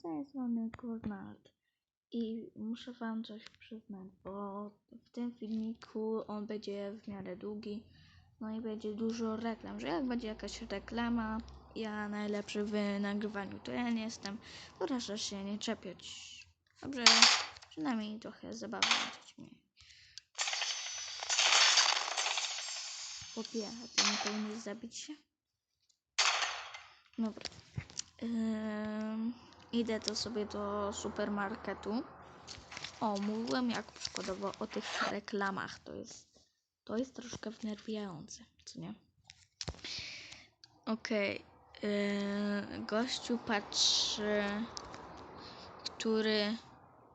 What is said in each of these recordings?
z tej strony Kornald. I muszę wam coś przyznać, bo w tym filmiku on będzie w miarę długi. No i będzie dużo reklam, że jak będzie jakaś reklama, ja najlepszy w nagrywaniu, to ja nie jestem, to proszę się nie czepiać. Dobrze, przynajmniej trochę zabawy będziecie mieli. Popie, a ty nie powinieneś zabić się? Dobra. Idę to sobie do supermarketu. O, mówiłem jak przykładowo o tych reklamach. To jest, to jest troszkę wnerwiające, co nie? Okej. Yy, gościu patrzy, który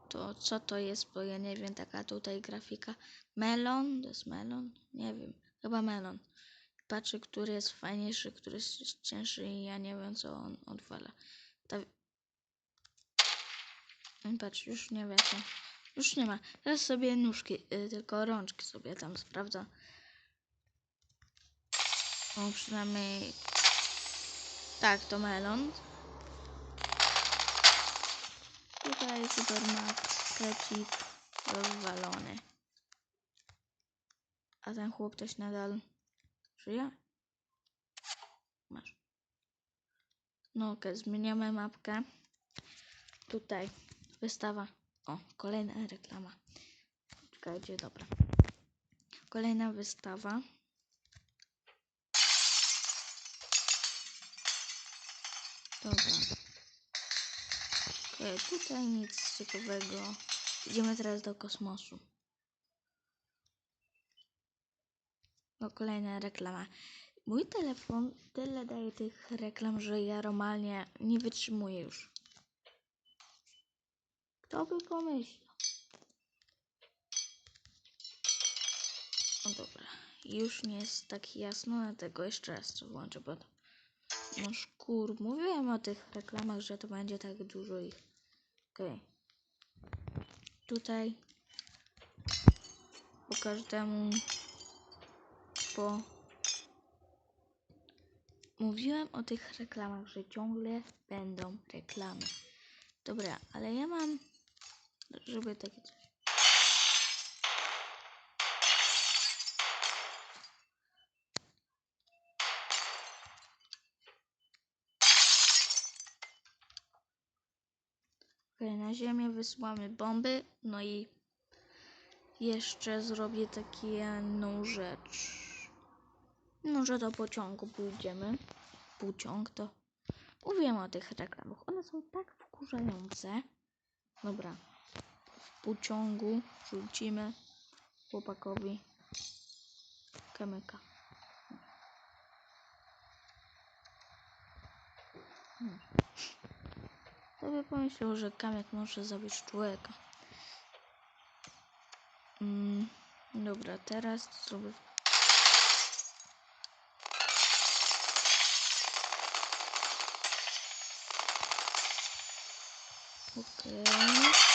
to co to jest, bo ja nie wiem, taka tutaj grafika. Melon? To jest melon? Nie wiem, chyba melon. Patrzy, który jest fajniejszy, który jest cięższy i ja nie wiem, co on odwala. Ta... Patrz, już nie wiecie. Już nie ma. Teraz sobie nóżki, y, tylko rączki sobie tam sprawdza. O, przynajmniej... Tak, to melon. Tutaj supermarkecik rozwalony. A ten chłop też nadal żyje? Masz. No okej, zmieniamy mapkę. Tutaj wystawa. O, kolejna reklama. Czekajcie, dobra. Kolejna wystawa. Dobra. Okej, tutaj nic ciekawego. Idziemy teraz do kosmosu. O, kolejna reklama. Mój telefon tyle daje tych reklam, że ja normalnie nie wytrzymuję już. Kto by pomyślał? No dobra, już nie jest tak jasno, dlatego jeszcze raz to włączę, bo to... No szkur, mówiłem o tych reklamach, że to będzie tak dużo ich. Okej. Tutaj po każdemu po Mówiłem o tych reklamach, że ciągle będą reklamy. Dobra, ale ja mam, żeby takie coś. Okej, na ziemię wysyłamy bomby, no i jeszcze zrobię taką rzecz. No, że do pociągu pójdziemy. Pociąg to... Mówiłem o tych reklamach. One są tak wkurzające. Dobra. Pociągu rzucimy chłopakowi kamyka. To by pomyślał, że kamyk może zabić człowieka. Mm, dobra, teraz zrobię Okej.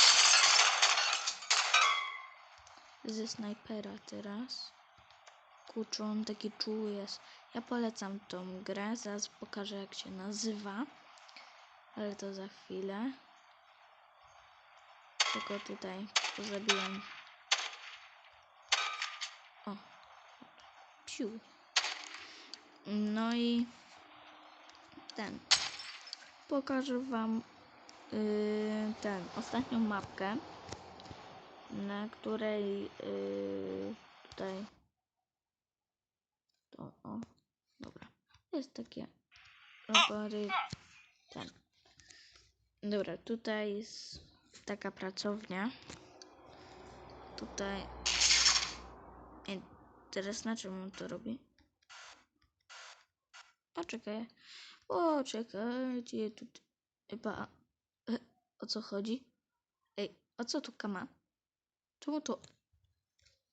Ze snajpera teraz. Kurczę, on taki czuły jest. Ja polecam tą grę. Zaraz pokażę jak się nazywa. Ale to za chwilę. Tylko tutaj zabiłem. O. Piu. No i ten. Pokażę wam yy, ten, ostatnią mapkę, na której yy, tutaj. To, o, dobra, jest takie robory, ten, dobra, tutaj jest taka pracownia, tutaj, i teraz na czym on to robi? O, czekaj, o, czekajcie, tutaj, chyba o co chodzi? Ej, o co tu kama? Czemu to...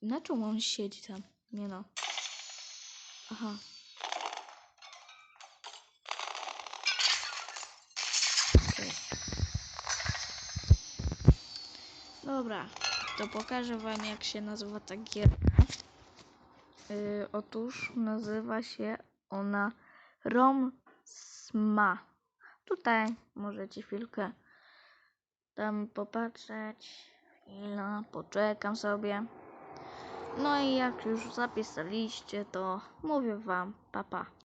Na czym on siedzi tam? Nie no. Aha. Dobra, to pokażę wam jak się nazywa ta gierka. Yy, otóż nazywa się ona Rom Sma. Tutaj możecie chwilkę Dam popatrzeć. Chwila, poczekam sobie. No i jak już zapisaliście, to mówię wam papa. Pa.